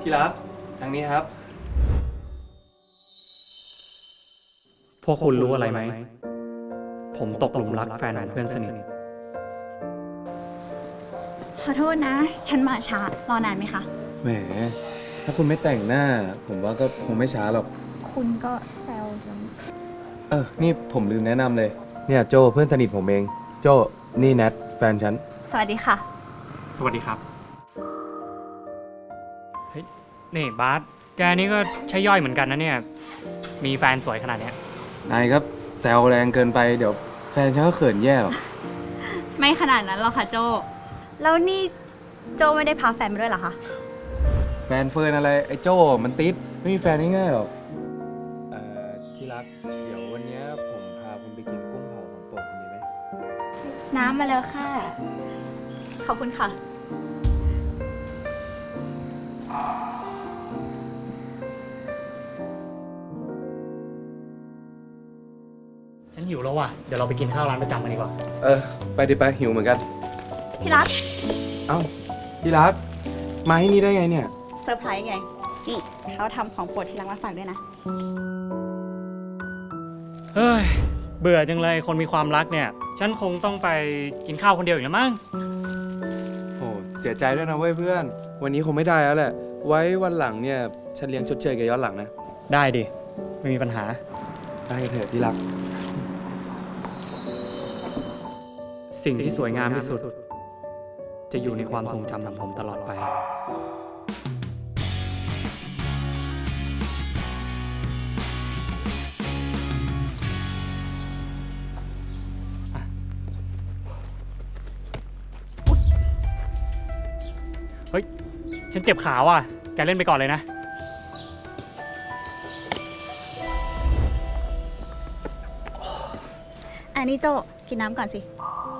ที่รักทางนี้ครับ พวกคุณรู้อะไรไหม ผมตกหลุมรักแฟนของเพื่อนสนิท ขอโทษนะ ฉันมาช้ารอนานไหมคะ แหม ถ้าคุณไม่แต่งหน้า ผมว่าก็คงไม่ช้าหรอก คุณก็แซวจนเออ นี่ผมลืมแนะนำเลย เนี่ยโจเพื่อนสนิทผมเอง โจนี่แนทแฟนฉัน สวัสดีค่ะ สวัสดีครับ นี่บาสแกนี่ก็ใช่ย่อยเหมือนกันนะเนี่ย มีแฟนสวยขนาดเนี้ย นายครับแซวแรงเกินไปเดี๋ยวแฟนฉันก็เขินแย่หรอกไม่ขนาดนั้นหรอกค่ะโจ แล้วนี่โจไม่ได้พาแฟนมาด้วยเหรอคะ แฟนเฟิร์นอะไรไอ้โจมันติดไม่มีแฟนง่ายๆหรอกเอ่อที่รักเดี๋ยววันเนี้ยผมพาคุณไปกินกุ้งเผาของโปรดคุณดีไหมน้ำมาแล้วค่ะ ขอบคุณค่ะ หิวแล้วว่ะ เดี๋ยวเราไปกินข้าวร้านประจำกันดีกว่า เออ ไปดิไปหิวเหมือนกันที่รักเอ้าที่รักมาที่นี่ได้ไงเนี่ย เซอร์ไพรส์ไง นี่เขาทำของโปรดที่รักมาฝากด้วยนะ เฮ้ย เบื่อจังเลยคนมีความรักเนี่ย ฉันคงต้องไปกินข้าวคนเดียวอีกแล้วมั้ง โอ้เสียใจด้วยนะเว้ยเพื่อน วันนี้คงไม่ได้แล้วแหละ ไว้วันหลังเนี่ยฉันเลี้ยงชดเชยแกย้อนหลังนะได้ดิ ไม่มีปัญหา ได้เถอะที่รัก สิ่งที่สวยงามที่สุด จะอยู่ในความทรงจำของผมตลอดไป เฮ้ย ฉันเจ็บขาว่ะ แกเล่นไปก่อนเลยนะ อันนี้โจกินน้ำก่อนสิขอบ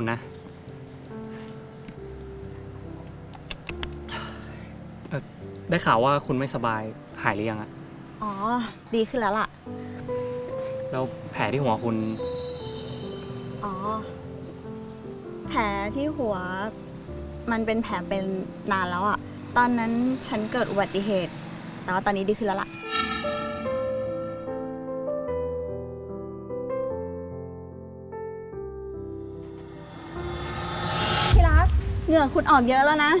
คุณนะเอ่อได้ข่าวว่าคุณไม่สบายหายหรือยังอะอ๋อ ดีขึ้นแล้วล่ะ แล้วแผลที่หัวคุณ อ๋อ แผลที่หัวมันเป็นแผลเป็นนานแล้วอะตอนนั้นฉันเกิดอุบัติเหตุ แต่ว่าตอนนี้ดีขึ้นแล้วล่ะ เหงื่อคุณออกเยอะแล้วนะ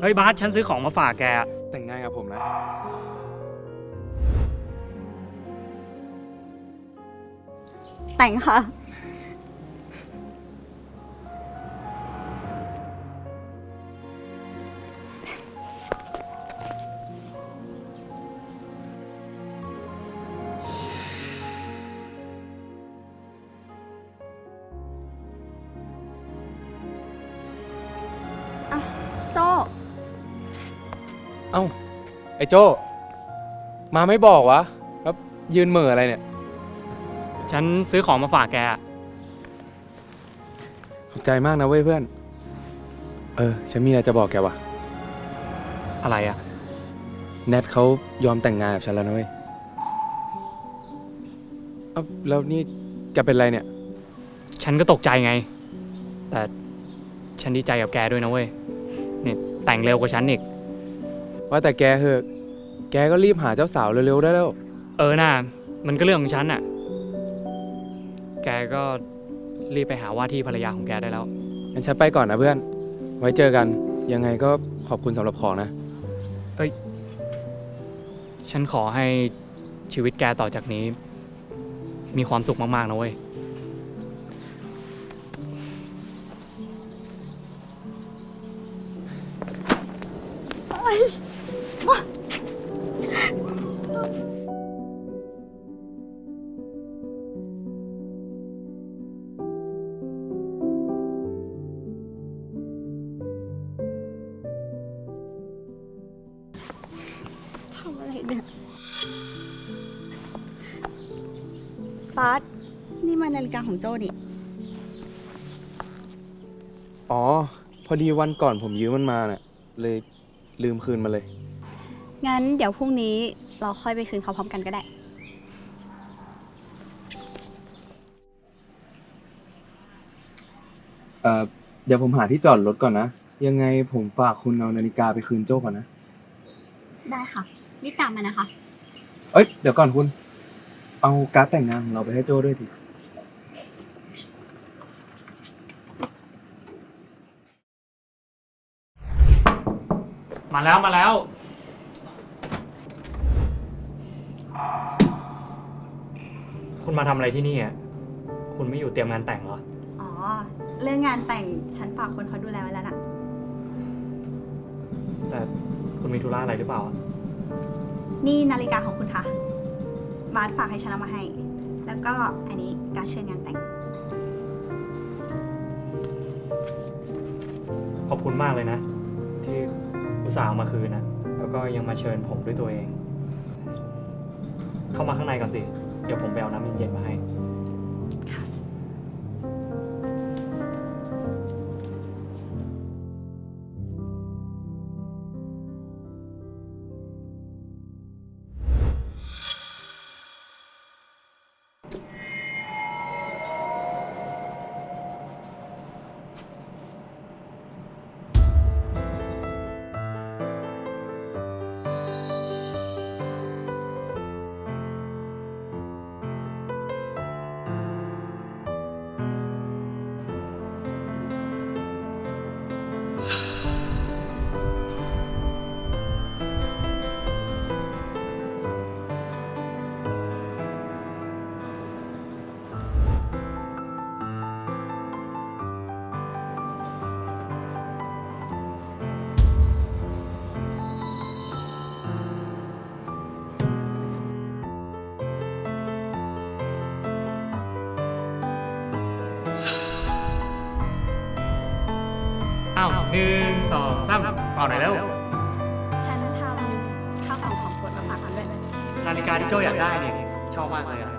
เฮ้ยบาสฉันซื้อของมาฝากแกอะแต่งงานกับผมนะ แต่งค่ะ อะ โจเอ้า ไอ้โจมาไม่บอกวะแล้วยืนเหม่ออะไรเนี่ย ฉันซื้อของมาฝากแกอะขอบใจมากนะเว้ยเพื่อน เออ ฉันมีอะไรจะบอกแกว่ะอะไรอะแนทเขายอมแต่งงานกับฉันแล้วนะเว้ยเอ้าแล้วนี่แกเป็นไรเนี่ย ฉันก็ตกใจไง แต่ฉันดีใจกับแกด้วยนะเว้ยเนี่ยแต่งเร็วกว่าฉันอีก ว่าแต่แกเหอะ แกก็รีบหาเจ้าสาวเร็วๆได้แล้ว เออน่ามันก็เรื่องของฉันอะ แกก็รีบไปหาว่าที่ภรรยาของแกได้แล้ว งั้นฉันไปก่อนนะเพื่อน ไว้เจอกัน ยังไงก็ขอบคุณสำหรับของนะ ฉันขอให้ชีวิตแกต่อจากนี้ มีความสุขมาก ๆ นะเว้ยทำอะไรเนี่ย บาสนี่มันนาฬิกาของโจนี่ อ๋อ พอดีวันก่อนผมยืมมันมาน่ะ เลยลืมคืนมาเลย งั้นเดี๋ยวพรุ่งนี้เราค่อยไปคืนเขาพร้อมกันก็ได้ เอ่อ เดี๋ยวผมหาที่จอดรถก่อนนะ ยังไงผมฝากคุณเอานาฬิกาไปคืนโจ้ก่อนนะ ได้ค่ะรีบตามมานะคะ เอ้ย เดี๋ยวก่อนคุณ เอาการ์ดแต่งงานของเราไปให้โจ้ด้วยทีมาแล้วมาแล้ว คุณมาทำอะไรที่นี่อะ คุณไม่อยู่เตรียมงานแต่งเหรอ อ๋อ เรื่องงานแต่งฉันฝากคนเขาดูแลไว้แล้วนะแต่คุณมีธุระอะไรหรือเปล่าอะนี่นาฬิกาของคุณค่ะ บาสฝากให้ฉันเอามาให้ แล้วก็อันนี้การดเชิญงานแต่ง ขอบคุณมากเลยนะ ที่อุตส่าห์เอามาคืนนะ แล้วก็ยังมาเชิญผมด้วยตัวเอง เข้ามาข้างในก่อนสิ เดี๋ยวผมไปเอาน้ำเย็นๆมาให้ งสองสามเป่าหน่อยแล้ว ฉันทำข้าวของของโปรดมาฝากมันด้วยนาฬิกาที่โจอยากได้เนี่ยชอบมากเลยอะ